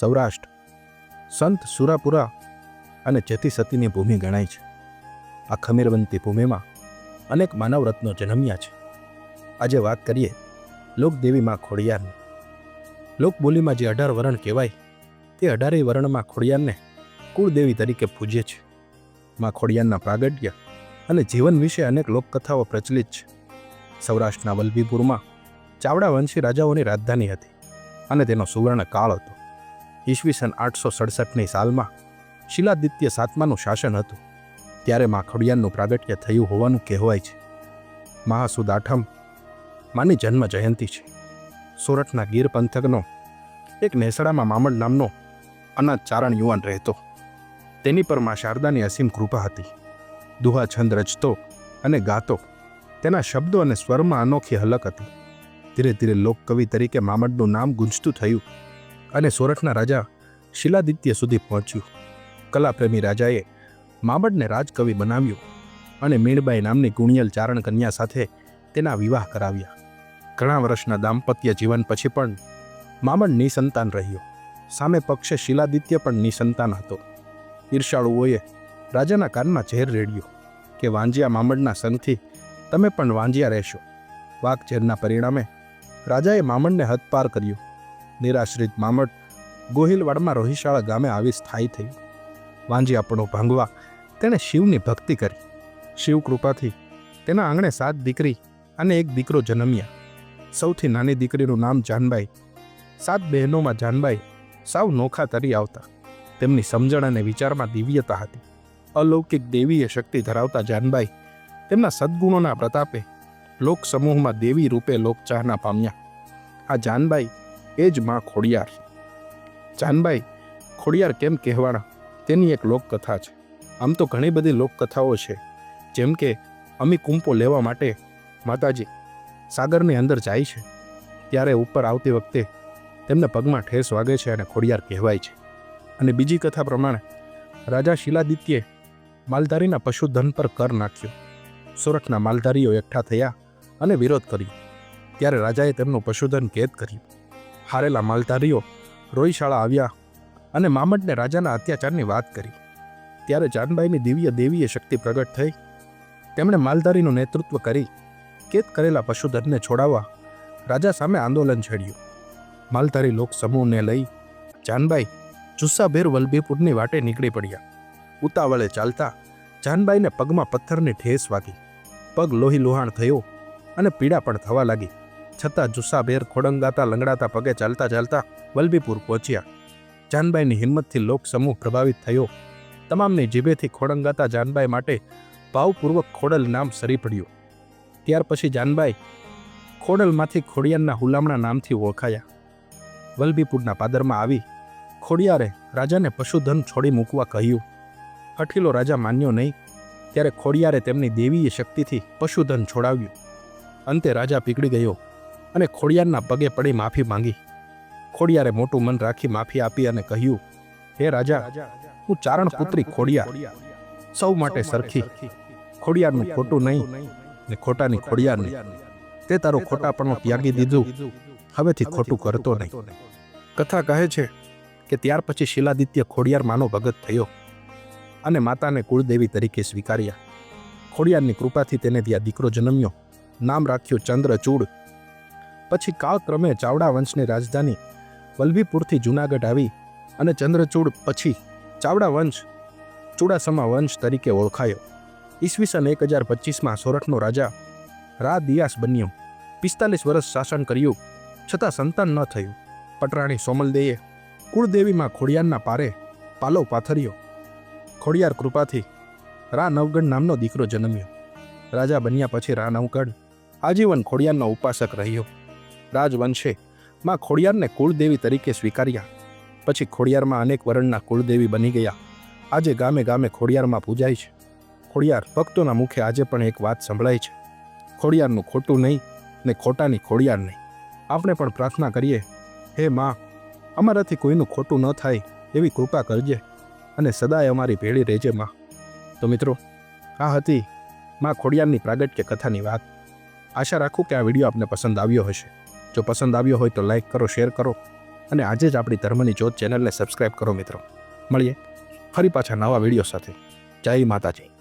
સૌરાષ્ટ્ર, સંત સુરાપુરા અને જતી સતીની ભૂમિ ગણાય છે. આ ખમીરવંતી ભૂમિમાં અનેક માનવ રત્નો જન્મ્યા છે. આજે વાત કરીએ લોકદેવી માં ખોડિયારની. લોકબોલીમાં જે અઢાર વરણ કહેવાય, તે અઢારેય વર્ણમાં ખોડિયારને કુળદેવી તરીકે પૂજે છે. માં ખોડિયારના પ્રાગટ્ય અને જીવન વિશે અનેક લોકકથાઓ પ્રચલિત છે. સૌરાષ્ટ્રના વલભીપુરમાં ચાવડા વંશી રાજાઓની રાજધાની હતી અને તેનો સુવર્ણ કાળ હતો. ઈસવીસન આઠસો સડસઠની સાલમાં શિલાદિત્ય સાતમાનું શાસન હતું. ત્યારે માખડિયાનનું પ્રાગટ્ય થયું હોવાનું કહેવાય છે. મહાસુદ આઠમ માની જન્મ જયંતિ છે. સોરઠના ગીર પંથકનો એક નેસડામાં મામડ નામનો અનાજ ચારણ યુવાન રહેતો. તેની પર મા શારદાની અસીમ કૃપા હતી. દુહા છંદ રચતો અને ગાતો. તેના શબ્દો અને સ્વરમાં અનોખી હલક હતી. ધીરે ધીરે લોકકવિ તરીકે મામડનું નામ ગુંજતું થયું. અને સોરઠના રાજા શિલાદિત્ય સુધી પહોંચ્યું. કલાપ્રેમી રાજાએ મામડને રાજકવિ બનાવ્યો અને મીણબાઈ નામની ગુણિયલ ચારણ કન્યા સાથે તેના વિવાહ કરાવ્યા. ઘણા વર્ષના દાંપત્ય જીવન પછી પણ મામડ નિસંતાન રહ્યો. સામે પક્ષે શિલાદિત્ય પણ નિસંતાન હતો. ઈર્ષાળુઓએ રાજાના કાનમાં ઝેર રેડ્યો કે, વાંજિયા મામડના સંગથી તમે પણ વાંજિયા રહેશો. વાક ઝેરના પરિણામે રાજાએ મામડને હદપાર કર્યો. નિરાશ્રિત મામટ ગોહિલવાડમાં રોહિશાળા ગામે આવી સ્થાયી થયું. વાંજિયાપણું ભાંગવા તેણે શિવની ભક્તિ કરી. શિવ કૃપાથી તેના આંગણે સાત દીકરી અને એક દીકરો જન્મ્યા. સૌથી નાની દીકરીનું નામ જાનબાઈ. સાત બહેનોમાં જાનબાઈ સાવ નોખા તરી આવતા. તેમની સમજણ અને વિચારમાં દિવ્યતા હતી. અલૌકિક દેવીય શક્તિ ધરાવતા જાનબાઈ તેમના સદ્ગુણોના પ્રતાપે લોક સમૂહમાં દેવી રૂપે લોકચાહના પામ્યા. આ જાનબાઈ એ જ માં ખોડિયાર. જાનબાઈ ખોડિયાર કેમ કહેવાના તેની એક લોકકથા છે. આમ તો ઘણી બધી લોકકથાઓ છે. જેમ કે, અમી કુંપો લેવા માટે માતાજી સાગરની અંદર જાય છે. ત્યારે ઉપર આવતી વખતે તેમને પગમાં ઠેસ વાગે છે અને ખોડિયાર કહેવાય છે. અને બીજી કથા પ્રમાણે, રાજા શિલાદિત્યે માલધારીના પશુધન પર કર નાખ્યો. સુરતના માલધારીઓ એકઠા થયા અને વિરોધ કર્યો. ત્યારે રાજાએ તેમનું પશુધન કેદ કર્યું. હારેલા માલધારીઓ રોઈશાળા આવ્યા અને મામટને રાજાના અત્યાચારની વાત કરી. ત્યારે જાનબાઈની દિવ્ય દેવીય શક્તિ પ્રગટ થઈ. તેમણે માલધારીનું નેતૃત્વ કરી, કેદ કરેલા પશુધનને છોડાવવા રાજા સામે આંદોલન છેડ્યું. માલધારી લોક સમૂહને લઈ જાનબાઈ જુસ્સાભેર વલભીપુરની વાટે નીકળી પડ્યા. ઉતાવળે ચાલતા જાનબાઈને પગમાં પથ્થરની ઠેસ વાગી. પગ લોહી લોહાણ થયો અને પીડા પણ થવા લાગી. છતાં જુસ્સાભેર ખોડંગાતા લંગડાતા પગે ચાલતા ચાલતા વલભીપુર પહોંચ્યા. જાનબાઈની હિંમતથી લોક સમૂહ પ્રભાવિત થયો. તમામની જીભેથી ખોડંગાતા જાનબાઈ માટે ભાવપૂર્વક ખોડલ નામ સરી પડ્યું. ત્યાર પછી જાનબાઈ ખોડલમાંથી ખોડિયારના હુલામણા નામથી ઓળખાયા. વલભીપુરના પાદરમાં આવી ખોડિયારે રાજાને પશુધન છોડી મૂકવા કહ્યું. હઠીલો રાજા માન્યો નહીં, ત્યારે ખોડિયારે તેમની દેવીય શક્તિથી પશુધન છોડાવ્યું. અંતે રાજા પીગળી ગયો. અને ખોડિયારના પગે પડી માફી માંગી. ખોડિયારે મોટું મન રાખી માફી આપી અને કહ્યું હે રાજા હું ચારણ પુત્રી ખોડિયાર સૌ માટે સરખી. ખોડિયારનું ખોટું નહીં ને ખોટાની ખોડિયાર નહીં તે તારો ખોટાપણું ત્યાગી દીધું. હવેથી ખોટું કરતો નહીં. કથા કહે છે કે ત્યાર પછી શિલાદિત્ય ખોડિયાર માનો ભગત થયો અને માતાને કુળદેવી તરીકે સ્વીકાર્યા. ખોડિયારની કૃપાથી તેને ત્યાં દીકરો જન્મ્યો. નામ રાખ્યું ચંદ્રચૂડ પછી કાળક્રમે ચાવડા વંશની રાજધાની વલ્લભીપુરથી જૂનાગઢ આવી અને ચંદ્રચૂડ પછી ચાવડા વંશ, ચુડાસમા વંશ તરીકે ઓળખાયો. ઈસવીસન એક હજાર પચીસમાં સોરઠનો રાજા રા દિયાસ બન્યો. પિસ્તાલીસ વર્ષ શાસન કર્યું, છતાં સંતાન ન થયું. પટરાણી સોમલદેએ કુળદેવીમાં ખોડિયારના પારે પાલવ પાથર્યો. ખોડિયાર કૃપાથી રા નવગઢ નામનો દીકરો જન્મ્યો. રાજા બન્યા પછી રા નવગઢ આજીવન ખોડિયારનો ઉપાસક રહ્યો. રાજવંશે માં ખોડિયારને કુળદેવી તરીકે સ્વીકાર્યા. પછી ખોડિયારમાં અનેક વર્ણના કુળદેવી બની ગયા. આજે ગામે ગામે ખોડિયારમાં પૂજાય છે. ખોડિયાર ભક્તોના મુખે આજે પણ એક વાત સંભળાય છે. ખોડિયારનું ખોટું નહીં ને ખોટાની ખોડિયાર નહીં. આપણે પણ પ્રાર્થના કરીએ, હે માં, અમારાથી કોઈનું ખોટું ન થાય એવી કૃપા કરજે અને સદાય અમારી ભેળી રહેજે માં. તો મિત્રો, આ હતી માં ખોડિયારની પ્રાગટ્ય કથાની વાત. આશા રાખું કે આ વીડિયો આપને પસંદ આવ્યો હશે. જો પસંદ આવ્યો હોય તો લાઇક કરો, શેર કરો અને આજે જ આપણી ધર્મની જ્યોત ચેનલને સબસ્ક્રાઇબ કરો મિત્રો. મળીએ ફરી પાછા નવા વીડિયો સાથે. જય માતાજી.